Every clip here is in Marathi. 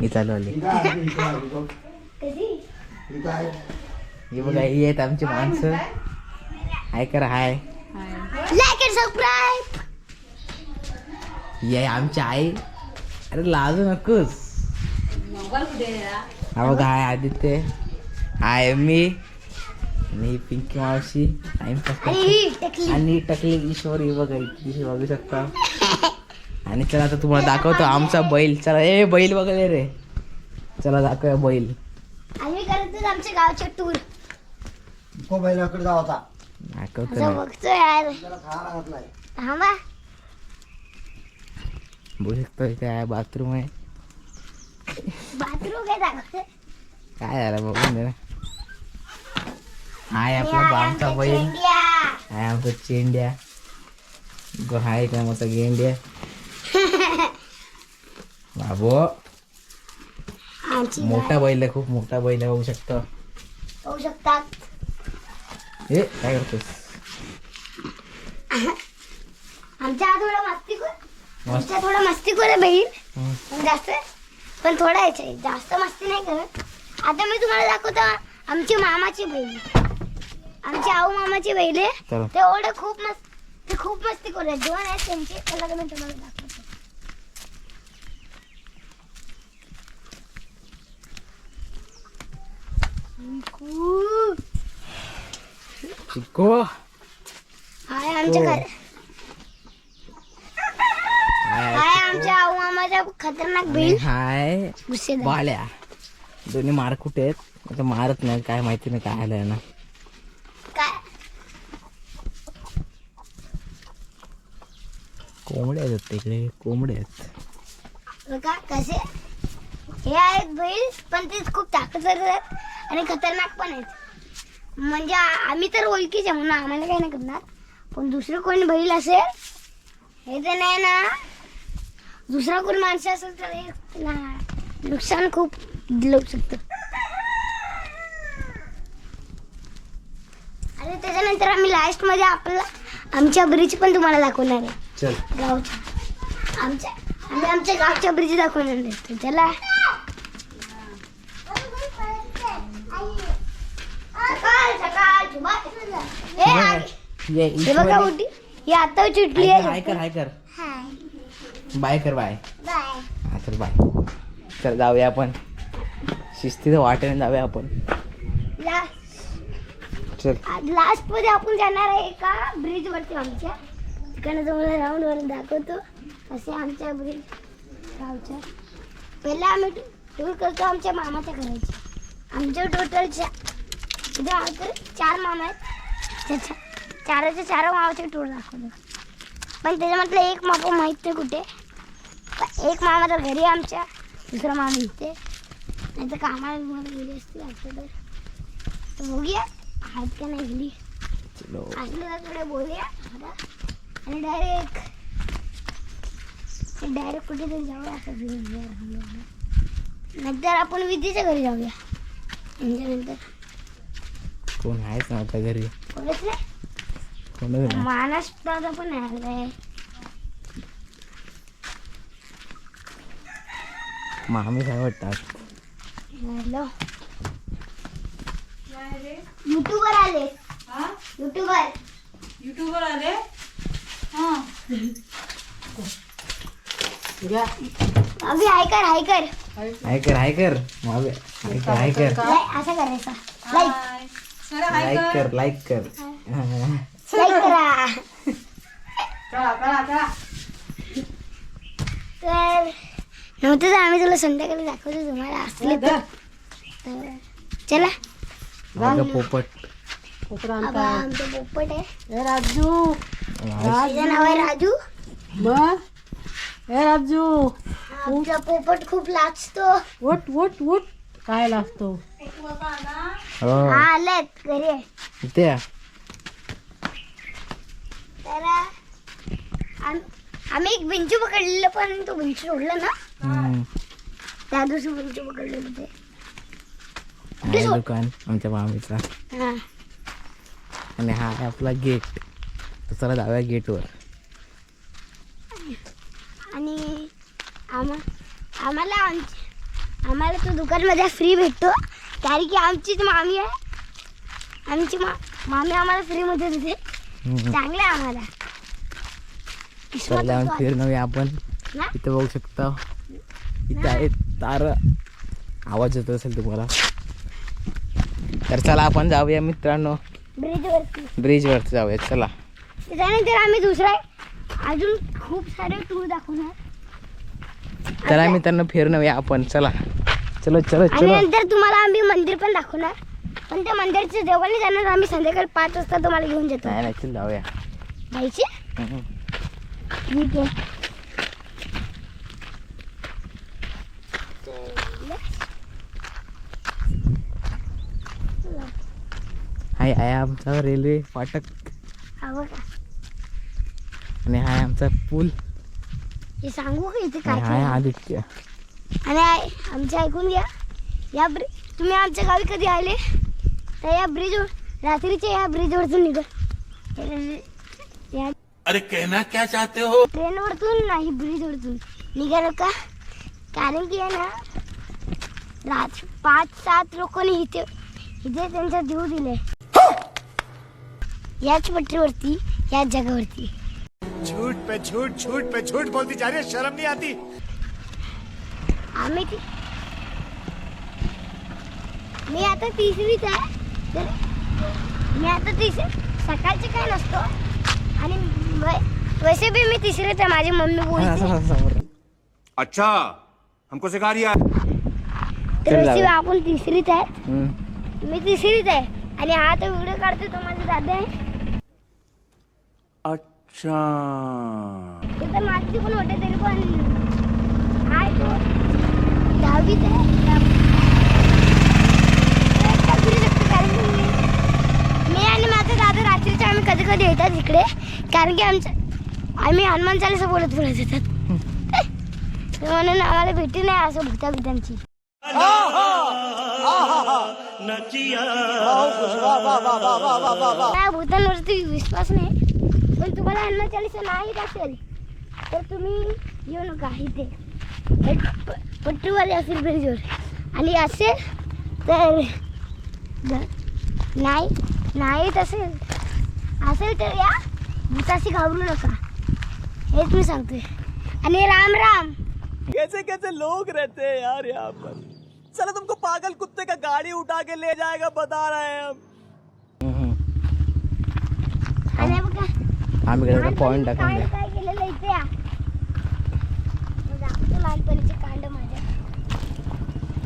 ही चालू आली. हे बघा ही आहेत आमची माणसं. हाय कर हाय. ही आहे आमची आई. अरे लाजू नकोस. हा बघा हाय आदित्य. हाय मी. आणि ही पिंकी मावशी. आणि टकली आणि टकली ईश्वर ही बघा बघू शकता. आणि चला आता तुम्हाला दाखवतो आमचा बैल. चला ए बैल बघले रे. चला दाखवूया बैल. आम्ही करत आमच्या गावच्या टूर तो बैलाकडे जाव होता दाखवतो ना. बघतो यार. त्याला खायला घातलाय थांबा. बघू शकतो इथे आहे बाथरूम आहे. बाथरूम काय दाखवते. काय झालं बघून दे ना हाय आपला आहे आमचा बैल. चेंड्या. हाय आमचा चेंड्या. गो हाय काय मस्त गेंड्या? आमची मोठा बैल आहे खूप मोठा बैल आहे बघू शकतो. पाहू शकतात. ए काय करतोस आमच्या हा थोडा मस्ती कर. आमच्या थोडा मस्ती कर बहीण जास्त पण थोडा यायचं. जास्त मस्ती नाही करत. आता मी तुम्हाला दाखवतो आमची मामाची बैल. आमची आऊ मामाची बैल आहे. ते एवढे खूप मस्त ते खूप मस्ती करतात दोन आहेत त्यांचे. त्याला मी तुम्हाला दाखवतो. चिको हाय आमच्या हो. घर. हाय हाय आमच्या आऊ मामाचा खतरनाक बैल. हाय गुस्सेदार बाल्या. दोन्ही मारकुट आहेत? आता मारत नाही काय माहिती नाही काय आलंय ना. काय? कोंबडे आहेत तिकडे कोंबडे आहेत. बघा कसे. हे आहेत बैल पण ते खूप ताकदवर आहेत. आणि खतरनाक पण आहेत. म्हणजे आम्ही तर ओळखीचे म्हणून आम्हाला काही नाही करणार. पण दुसरं कोणी बैल असेल हे तर नाही ना. दुसरा कोणी माणसं असेल तर हे त्याला नुकसान खूप दिलं शकतं. आणि त्याच्यानंतर आम्ही लास्टमध्ये आपल्याला आमच्या ब्रिज पण तुम्हाला दाखवणार आहे. चल. गावच्या. आमच्या आम्ही आमच्या गावच्या ब्रिज दाखवणार आहे. तर चला. हे बघा. उठी ही आता चिटली हाय आहे. कर हाय कर. बाय कर बाय. हा चल बाय. चल जाऊया आपण. शिस्तीचं वाटेने जाऊया आपण. चल. लास्टमध्ये आपण जाणार आहे एका ब्रिज वरती आमच्या. तिकडनं तुम्हाला राऊंड वर दाखवतो. असे आमच्या ब्रिज गावच्या. पहिला आम्ही टूर करतो आमच्या मामाच्या घराची. आमच्या टोटल चार मामा आहेत. चाराच्या चार मामाचे टूर दाखवतो पण त्याच्यामधलं एक मामा माहीत नाही कुठे. एक मामा तर घरी आमच्या. दुसरा मामा इथे. नाही तर कामाला गेली असतील असं तर बघूया आहेत का नाही गेली असलं तर थोडं बोलूया. आणि डायरेक्ट डायरेक्ट कुठेतरी जाऊया असं नंतर आपण विद्येच्या घरी जाऊया. नंतर कोण आहेच ना आता घरी? कोणच? महाराष्ट्राचा पण आहे मामी काय वाटतात हॅलो. युट्यूबर आले. युट्यूबर युट्यूबवर आले? हा. अभि हाय कर हाय कर. हाय कर हाय कर. मावे हाय कर हाय कर. लाईक असं करायचं. लाईक लाईक कर. कर लाईक कर. लाईक करा. तर नव्हतं तर आम्ही तुला संध्याकाळी दाखवतो तुम्हाला. असले तर तर चला. माझं पोपट. आबा आमचं पोपट आहे. राजू. नाव आहे राजू? मग राजू. आमचा पोपट खूप लाचतो उठ उठ उठ. काय लागतो? आलेत घरी. आम्ही एक बिंचू पकडलेलं पण तो बिंचू सोडला ना. त्या दिवशी बिंचू पकडलेलं ते दुकान आमच्या मामीचा. हा. आणि हा आहे आपला गेट. तर चला जाऊया गेटवर. आणि आम्हा आम्हाला आमच्या आम्हाला तो दुकानमध्ये फ्री भेटतो. कारण की आमचीच मामी आहे. आमची मा मामी आम्हाला फ्रीमध्ये देते. चांगलं आहे आम्हाला. चला फिरणं आपण. ना? इथं बघू शकता. इथं आहे तार. आवाज येत असेल तुम्हाला. तर चला आपण जाऊया मित्रांनो. ब्रिजवरती ब्रिजवरती जाऊया. चला. त्याच्यानंतर आम्ही दुसरा अजून खूप सारे टूर दाखवणार. चला मित्रांनो फिरणं या आपण. चला. चलो चलो आणि चलो. नंतर तुम्हाला आम्ही मंदिर पण दाखवणार. पण त्या मंदिरच्या जवळ जाणार आम्ही संध्याकाळी पाच वाजता तुम्हाला घेऊन जातो. नाही नाही चल जाऊया. जायचे? हम्म. ठीक आहे. हाय आमचा रेल्वे फाटक. का आणि हाय आमचा पूल. हे सांगू का इथे काय काय आहे? आदित्य. आणि आय- आमचं ऐकून घ्या. या ब्रि तुम्ही आमच्या गावी कधी आले? तर या ब्रिजवर रात्रीच्या या ब्रिजवरतून निघा. अरे कहना क्या चाहते हो? ट्रेनवरतून नाही ब्रिजवरतून निघालं का? कारण की आहे ना रात पाच सात लोकांनी इथे इथे त्यांचा जीव दिले याच पट्टीवरती याच जगावरती. झूठ पे झूठ झूठ पे झूठ बोलती जा रही है शर्म नहीं आती। आम्ही ती मी आता तिसरीच आहे तर मी आता तिसरी सकाळचे काय नसतो आणि वै- वैसे बी मी तिसरीच आहे माझी मम्मी बोलते अच्छा हमको सिखा रिया तर चल वैसे जाऊ. आपण तिसरीच आहे हम्म. मी तिसरीच आहे आणि हा तो व्हिडिओ काढतो तो माझा दादा आहे अच्छा. ते तर माझी पण वाटत तरी पण हाय तो. दहावीत आहे. मी- आणि माझा दादा रात्रीचे आम्ही कधी कधी येतात इकडे कारण की आमच्या आम्ही हनुमान चालीसा बोलत बोलत येतात. म्हणून आम्हाला भेटी नाही असं भूता त्या भूतांवरती विश्वास नाही. हनुमान चालीसा नाही येत असेल तुम्ही तर नाही असेल असेल तर या भूताशी घाबरू नका. हेच मी आणि राम राम. कैसे कैसे लोग रहते हैं यार यहाँ पर। चलो तुमको पागल कुत्ते का गाड़ी उठा के ले जाएगा, बता रहे हैं हम। लहानपणी पॉईंट कांड टाकून काय केलेलं इथे या? मी दाखवतो लहानपणीचे कांड माझ्या.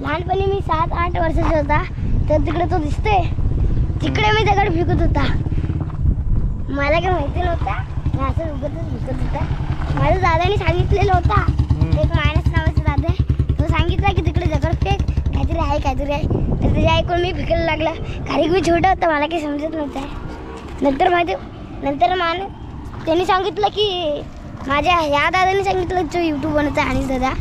लहानपणी मी सात आठ वर्षाचा होता. तर तिकडे तो दिसतोय. तिकडे मी दगड फेकत होता. मला काही माहिती नव्हता. मी असं उगतच फेकत होता. माझ्या दादाने सांगितलेलं होता. एक मायनस नावाचा दादा आहे. तो सांगितला की तिकडे दगड फेक काहीतरी आहे काहीतरी आहे. तर त्याच्या ऐकून मी फेकायला लागला. कारण की मी छोटा होता मला काही समजत नव्हतं. नंतर माहिती नंतर मान त्यांनी सांगितलं की माझ्या ह्या दादाने सांगितलं जो यूट्यूब बनवता आणि दादा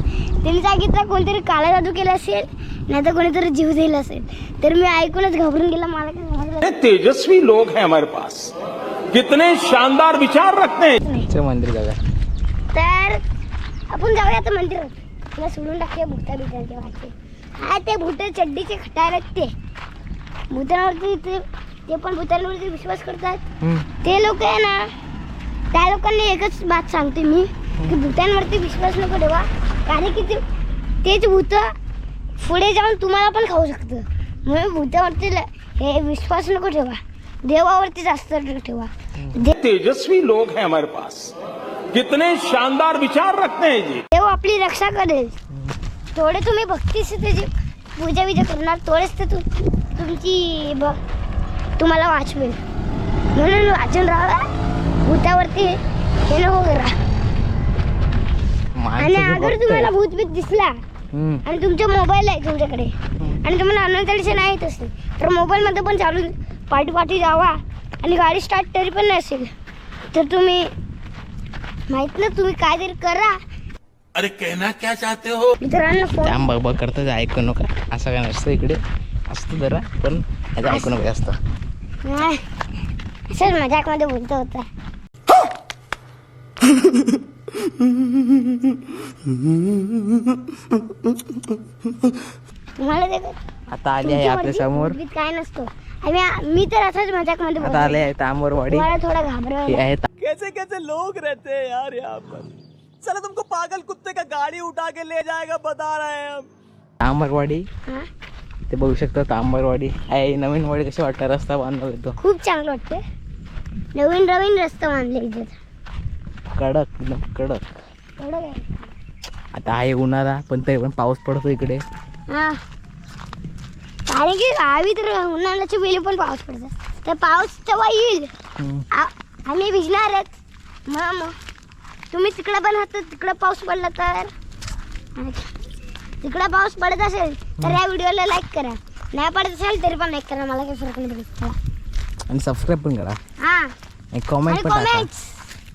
त्यांनी सांगितलं कोणतरी काळा जादू केला असेल नाही तर कोणीतरी जीव दिला असेल. तर मी ऐकूनच घाबरून गेला मला कितने तेजस्वी लोग हैं हमारे पास। कितने शानदार विचार रखते हैं। चल मंदिर जाऊया तर आपण जाऊया आता मंदिरात. तुला सोडून टाकूया भूता बिटांच्या वाटते हा ते भूत चड्डीचे आहेत ते. भूतांवरती ते ते पण भूतांवरती विश्वास करतात. ते लोक आहे ना त्या लोकांनी एकच बात सांगते मी की भूतांवरती विश्वास नको ठेवा. कारण की ते तेच भूत पुढे जाऊन तुम्हाला पण खाऊ शकतं. म्हणून भूतावरती ल- हे विश्वास नको ठेवा. देवावरती जास्त ठेवा. तेजस्वी लोग हैं हमारे पास। कितने शानदार विचार रखते हैं जी। देव आपली रक्षा करेल. थोडे तुम्ही भक्तीशी त्याची पूजा विजा करणार थोडेच ते तुमची तुम्हाला वाचवेल. म्हणून वाचून राहा भूतावरती हे नको करा आणि अगर. तुम्हाला भूतबीत दिसला. हम्म. आणि तुमचा मोबाईल आहे तुमच्याकडे. आणि तुम्हाला अनंतरीचे नाही येत असेल तर मोबाईलमध्ये पण चालू पाठी पाठी जावा. आणि गाडी स्टार्ट तरी पण नसेल. तर तुम्ही माहीत ना तुम्ही काहीतरी करा. अरे कहना क्या चाहते हो? मित्रांनो फोन जाम बघ बघ करतं ते ऐकू नका. असं काय नसतं इकडे. असतं जरा पण ऐकू नका जास्त. नाही. सर मजाकमध्ये बोलतो होता. तुम्हाला ते आता आली आहे आपल्यासमोर. काय नसतो. आम्ही मी तर असंच मजाकमध्ये आता आले आहे तांबरवाडी तुम्हाला थोडा ही घाबरवलं आहे कैसे कैसे लोग रहते हैं यार यहाँ पर? चलो तुमको पागल कुत्ते का गाड़ी उठा के ले जाएगा बता रहे हैं हम। तांबरवाडी हा? ते बघू शकता तांबरवाडी आहे नवीन वाडी कशी वाटतं? रस्ता बांधला येतो खूप चांगलं वाटते नवीन नवीन रस्ता बांधले इथे. कडक एकदम कडक. आता आहे उन्हाळा पण तरी पण पाऊस पडतो इकडे. हा. कारण की गावी तर उन्हाळ्याच्या वेळी पण पाऊस पडतो. तर पाऊस तेव्हा येईल. आ- आम्ही भिजणारच मग मग. तुम्ही तिकडं पण आहात तिकडं पाऊस पडला तर. तिकडं पाऊस पडत असेल तर या व्हिडिओला लाईक करा. नाही पडत असेल तरी पण लाईक करा. मला काही फरक नाही पडत. आणि सबस्क्राईब पण करा. हा. आणि कॉमेंट आणि पण टाका. कॉमेंट्स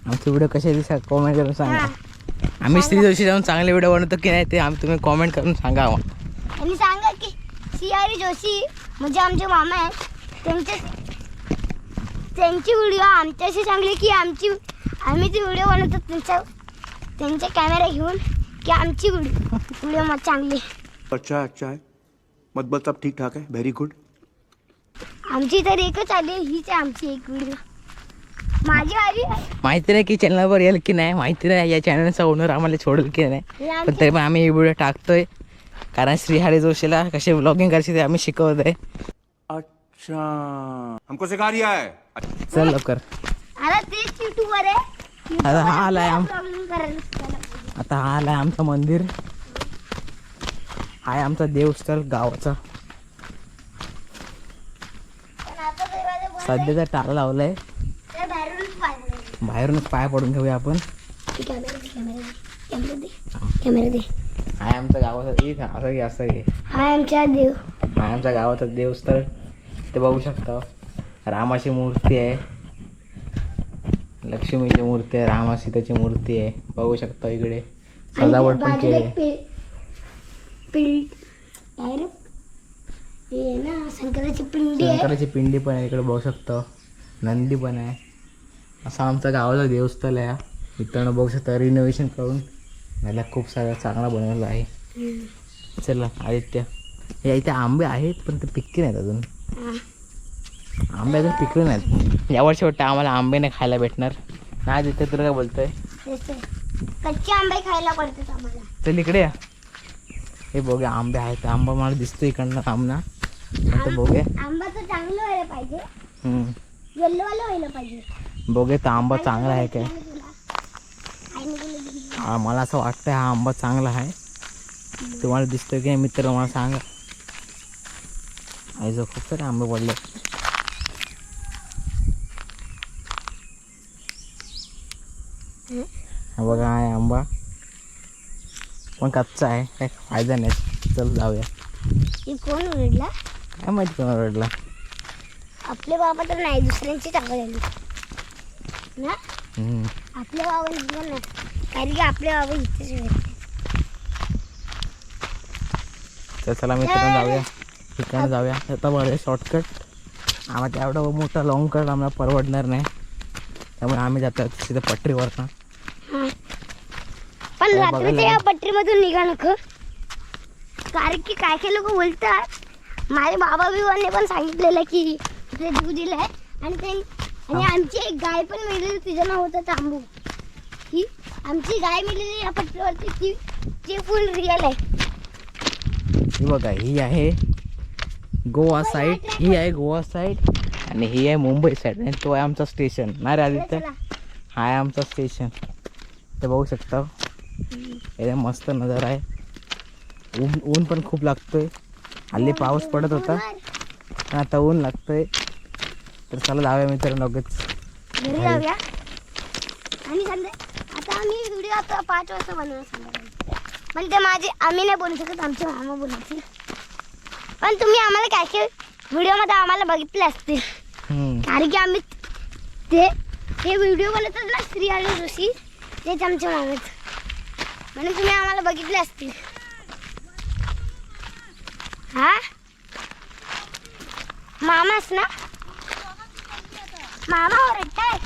आमचे व्हिडिओ कसे दिसतात कॉमेंट करून सांगा. आम्ही स्त्री जोशी जाऊन चांगले व्हिडिओ बनवतो की नाही ते आम्ही तुम्ही कॉमेंट करून सांगा. आणि सांगा की सी आर जोशी म्हणजे आमचे मामा आहेत त्यांचे त्यांची व्हिडिओ आमच्याशी सांगली की आमची आम्ही ती व्हिडिओ बनवतो त्यांच्या त्यांचे कॅमेरा घेऊन की आमची व्हिडिओ व्हिडिओ मग चांगली अच्छा अच्छा मतलब सब ठीक ठाक है वेरी गुड आमची तर एकच आली हीच आहे आमची एक व्हिडिओ माझी माहिती नाही की चॅनलवर येईल की नाही माहिती नाही. या चॅनलचा ओनर आम्हाला सोडेल की नाही. पण तरी पण आम्ही हे व्हिडिओ टाकतोय. कारण श्रीहरी जोशीला कसे व्लॉगिंग करायचे ते आम्ही शिकवत आहे अच्छा. हमको सिखा रिया है. चल लवकर. आता तेच युट्यूबर आहे. आता हा आलाय आम. आता हा आलाय आमचं मंदिर. हा आहे आमचा देवस्थळ गावाचा. सध्याचा टाळा लावलाय. बाहेरूनच पाय पडून घेऊया आपण. कॅमेरा दे कॅमेरा दे कॅमेरा दे कॅमेरा दे हा आहे आमचा गावाचा एक असं घे असं घे हाय आमच्या देव हा आहे आमच्या गावाचं देवस्थळ ते बघू शकता. रामाची मूर्ती आहे. लक्ष्मीची मूर्ती आहे रामा सीताची मूर्ती आहे. बघू शकता इकडे. सजावट पण केली शंकराची पिंडी पण आहे इकडे बघू शकता. नंदी पण आहे. असं आमचं गावाचं देवस्थळ आहे. मित्रांनो बघू शकता रिनोव्हेशन करून याला खूप सारा चांगला बनवलेला आहे. चला आदित्य. हे इथे आंबे आहेत पण ते पिकले नाहीत अजून. आंबे अजून पिकले नाहीत. यावर्षी वाटतं आम्हाला आंबे नाही खायला भेटणार. नाही आदित्य तुला काय बोलतोय. कच्चे आंबे खायला पडतात आम्हाला. चल इकडे या. हे बघूया आंबे आहेत. आंबा मला दिसतो इकडनं आमना बघूया. आंबा तर चांगलं व्हायला पाहिजे. येल्लो वाला व्हायला पाहिजे. बघूया तर आंबा चांगला आहे काय. हा, मला असं वाटतं हा आंबा चांगला आहे. तुम्हाला दिसतोय की मित्र मला सांगा. आईजो खूप सारे आंबे पडले. हा बघा आहे आंबा पण कच्चा आहे काय फायदा नाही. चल जाऊया. कोण ओरडला? काय माहिती कोणा रडला आपले बाबा तर नाही दुसऱ्यांची टाकलेली. ना? हम्म. आपले बाबा इथं नाही कारण की इथेच भेटते तर चला मित्रांनो जाऊया. ठिकाणी जाऊया. आता बघा शॉर्टकट आम्हाला तेवढा मोठा लॉंग कट आम्हाला परवडणार नाही. त्यामुळे आम्ही जातो तिथे पटरीवरनं. पण काय रात्रीच्या या पटरीमधून निघा नको कारण की काय काय लोक बोलतात? माझे बाबा बिबाने पण सांगितलेलं की इथे जीव दिलाय. आणि ते आणि आमची एक गाय पण मिळाली तिचं नाव होतं तांबू. ही आमची गाय मिळाली या पटरीवरती ती ती फुल रिअल आहे. ही बघा ही आहे गोवा साईड ही आहे गोवा साईड आणि ही आहे मुंबई साईड आणि तो आहे आमचा स्टेशन नाही रे आदित्य? चला. हा आहे आमचा स्टेशन ते बघू शकता. एकदम मस्त नजारा आहे. ऊन ऊन पण खूप लागतोय. हल्ली पाऊस पडत होता. पण आता ऊन लागतोय. तर चला जाऊया मित्र लगेच घरी जाऊया आणि संध्या आता आम्ही व्हिडिओ आता पाच वाजता बनवणार संध्याकाळी पण ते माझे आम्ही नाही बोलू शकत आमचे मामा बोलायचे पण तुम्ही आम्हाला काय काय व्हिडिओमध्ये आम्हाला बघितले असतील. कारण की आम्ही ते ते व्हिडिओ बनवतात ना श्री आणि जोशी तेच आमचे मामा आहेत म्हणून तुम्ही आम्हाला बघितले असतील. हा? मामाच ना? मामा ओरडताय